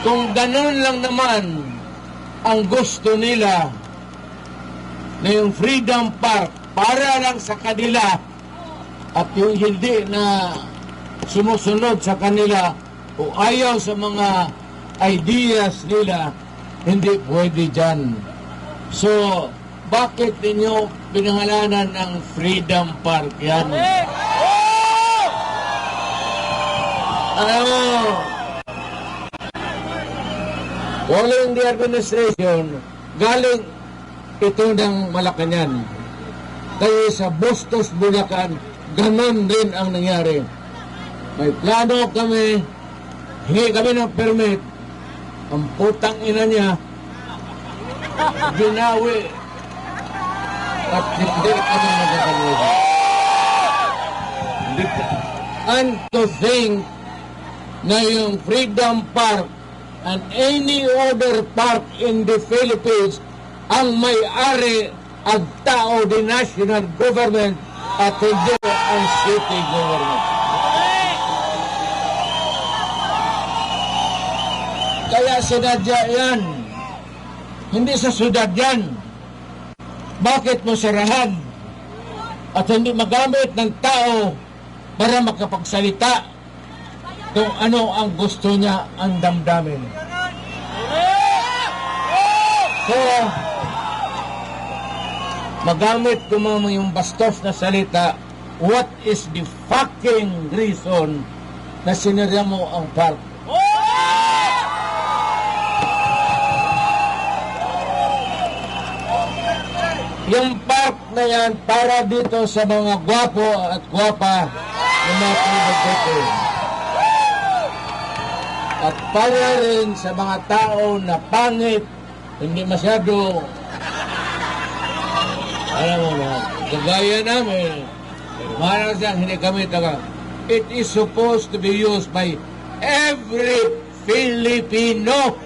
Kung ganun lang naman ang gusto nila na yung Freedom Park para lang sa kanila at yung hindi na sumusunod sa kanila o ayaw sa mga ideas nila, hindi pwede dyan. So, bakit ninyo pinangalanan ng Freedom Park yan? Alam mo, following the administration, galing ito ng Malacanang. Kaya sa Bustos, Bulacan, ganon din ang nangyari. May plano kami, hingi kami ng permit, ang putang ina niya, ginawi, at hindi kami ka- And to think na yung Freedom Park and any other park in the Philippines ang may-ari at tao di national government at hindi ang city government. Kaya sinadya yan. Hindi sa syudad yan. Bakit mo sarahan at hindi magamit ng tao para makapagsalita kung ano ang gusto niya ang damdamin. So, magamit ko mga yung bastos na salita, what is the fucking reason na sinirya mo ang park? Yung park na yan para dito sa mga gwapo at gwapa na mga pinagdito. At para rin sa mga tao na pangit, hindi masyado, alam mo na, kagaya namin, marang siyang hindi kami taga. It is supposed to be used by every Filipino.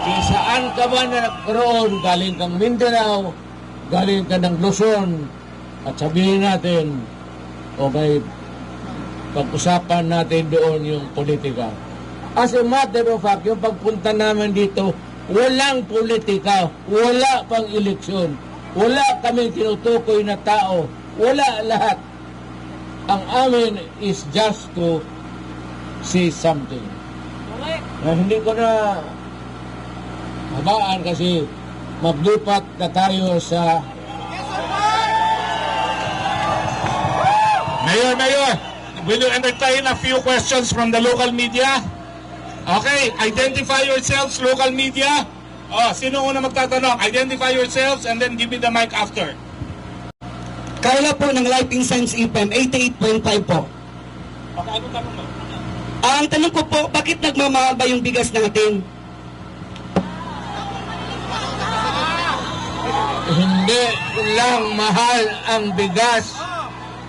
Kung saan ka man na nagkaroon, galing kang Mindanao, galing ka ng Luzon, at sabihin natin, okay, pag-usapan natin doon yung politika. As a matter of fact, yung pagpunta namin dito, walang politika, wala pang eleksyon, wala kaming tinutukoy na tao, wala lahat. Ang amin is just to say something. Na hindi ko na habaan kasi maglipat na tayo sa Mayor, Mayor, will you entertain a few questions from the local media? Okay, identify yourselves, local media. Oh, sino una magtatanong? Identify yourselves and then give me the mic after. Carla po ng Lighting Sense EPM, 88.5 po. Okay, ano tanong mo? Ang tanong ko po, bakit nagmamahal ba yung bigas natin? hindi lang mahal ang bigas.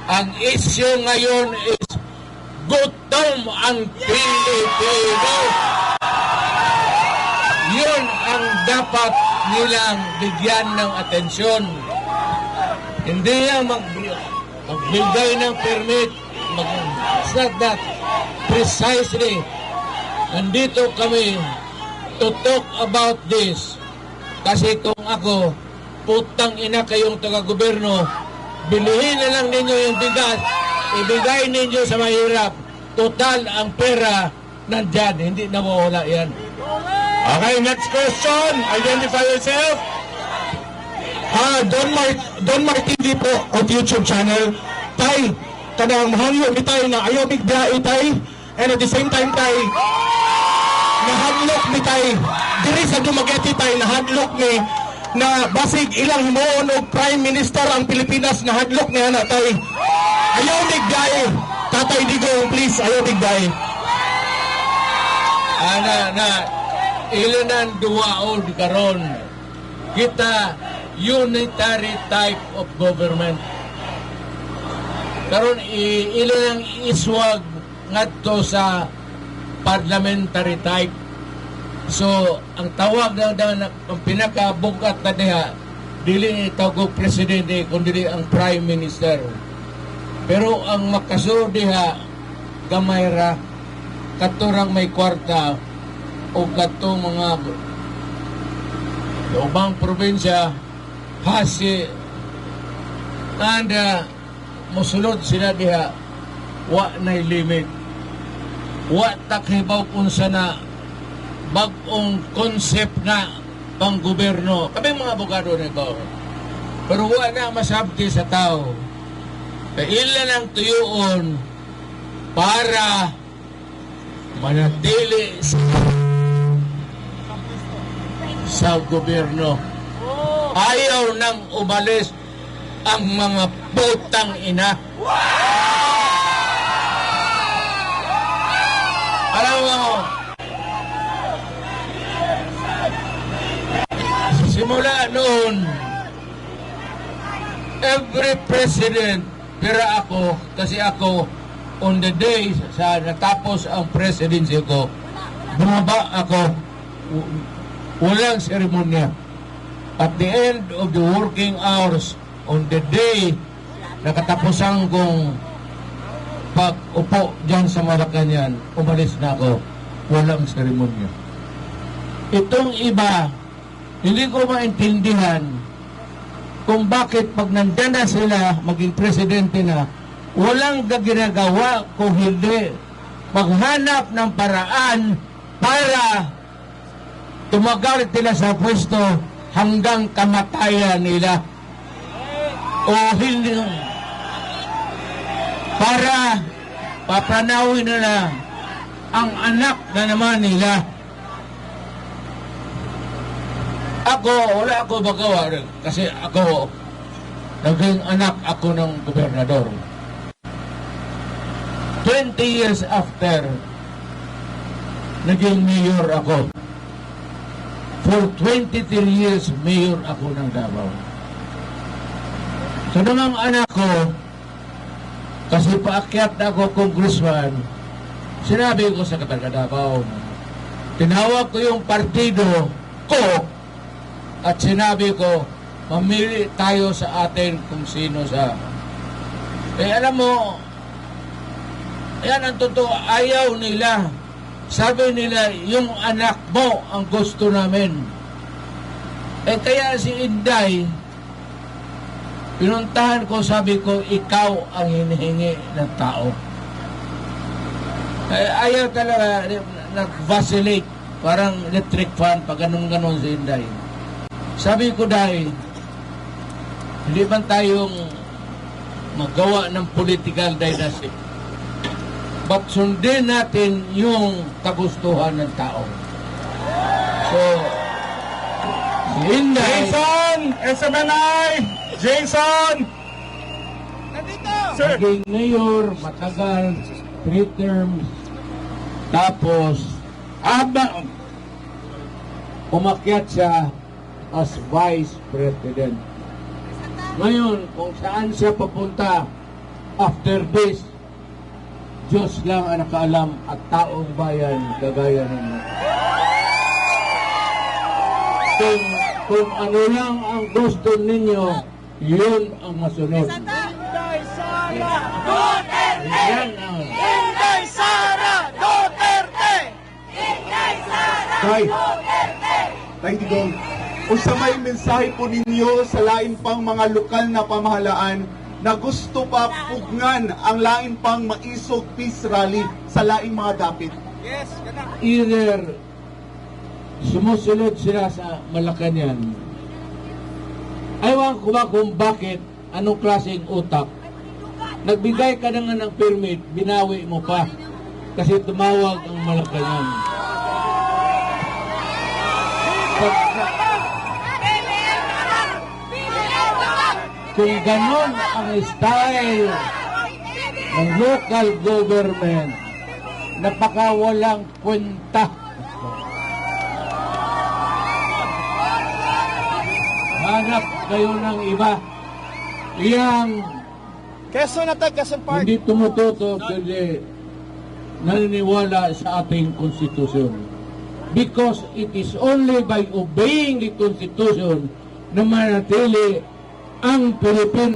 Ang issue ngayon is gutom ang Pilipino. Yun ang dapat nilang bigyan ng atensyon. Hindi yan mag, magbigay ng permit. Mag, it's that. Precisely. Nandito kami to talk about this. Kasi kung ako, putang ina kayong taga-gobyerno, bilihin na lang ninyo yung bigas, ibigay ninyo sa mahirap. Total, ang pera nandyan, hindi nawawala yan. Okay, next question. Identify yourself. Ah, Don Mar Don Mar TV po of YouTube channel. Tay, kanang mahangyo ni tay na ayaw bigbiyahe tay. And at the same time tay, nahadlok ni tay. Diri sa Dumaguete tay, nahadlok ni na basig ilang himuon og Prime Minister ang Pilipinas nahadlok niya na tay. Ayaw bigbiyahe. Tatay Digong, please, ayaw bigbiyahe. Ana na, ilanan duwaon karon. Kita unitary type of government. Karon i- ilan ang iswag ngadto sa parliamentary type. So, ang tawag na, na, ang pinakabukat na diha, dili ni tawag presidente, kundi ang prime minister. Pero ang makasur diha, gamay ra katurang may kwarta o katong mga ubang probinsya hasi and uh, musulod sila diha wa na limit. Wa takhibaw unsa na bag-ong concept na pang gobyerno. Kami mga abogado nito pero wa na masabti sa tao kailan ang tuyoon para manatili sa, sa gobyerno? Ayaw nang umalis ang mga putang ina. Alam mo simula noon every president pira ako kasi ako on the day sa natapos ang presidency ko bumaba ako. Walang seremonya. At the end of the working hours on the day nakatapusan kong pag-upo dyan sa Malacanang umalis na ako. Walang seremonya. Itong iba hindi ko maintindihan kung bakit pag nandyan na sila, maging presidente na, walang ga- ginagawa kung hindi maghanap ng paraan para tumagal nila sa pwesto hanggang kamatayan nila. O hindi para papanawin nila ang anak na naman nila. Ako, wala ako magawa rin. Kasi ako, naging anak ako ng gobernador. 20 years after, naging mayor ako. For 23 years, mayor ako ng Davao. Sa namang anak ko, kasi paakyat na ako congressman, sinabi ko sa Kataga Davao, tinawag ko yung partido ko at sinabi ko, mamili tayo sa atin kung sino sa... Eh alam mo, yan ang totoo, ayaw nila. Sabi nila, yung anak mo ang gusto namin. Eh kaya si Inday, pinuntahan ko, sabi ko, ikaw ang hinihingi ng tao. Eh, ayaw talaga, nag-vacillate, parang electric fan, pag ganun-ganon si Inday. Sabi ko dahil, hindi man tayong magawa ng political dynasty. But sundin natin yung kagustuhan ng tao. So, si Inday, Jason! SMNI! Jason! Sir! naging mayor, matagal, three terms, tapos, aba, umakyat siya as vice president. Ngayon, kung saan siya papunta after this, Diyos lang ang nakaalam at taong bayan kagaya ninyo. Kung, kung ano lang ang gusto ninyo, yun ang masunod. Yan ang Inday Sara Duterte! Kay, Tay Digong, unsa may mensahe po ninyo sa lain pang mga lokal na pamahalaan na gusto pa pugnan ang lain pang maisog peace rally sa laing mga dapit? either sumusunod sila sa Malacanang. Aywan ko ba kung bakit, anong klaseng utak. Nagbigay ka na nga ng permit, binawi mo pa. Kasi tumawag ang Malacanang. Pag, kung ganon ang style ng local government, napakawalang kwenta. Hanap kayo ng iba. Iyang Quezon Natag, Quezon Park. hindi tumututo kundi naniniwala sa ating konstitusyon. Because it is only by obeying the Constitution na manatili ang Pilipinas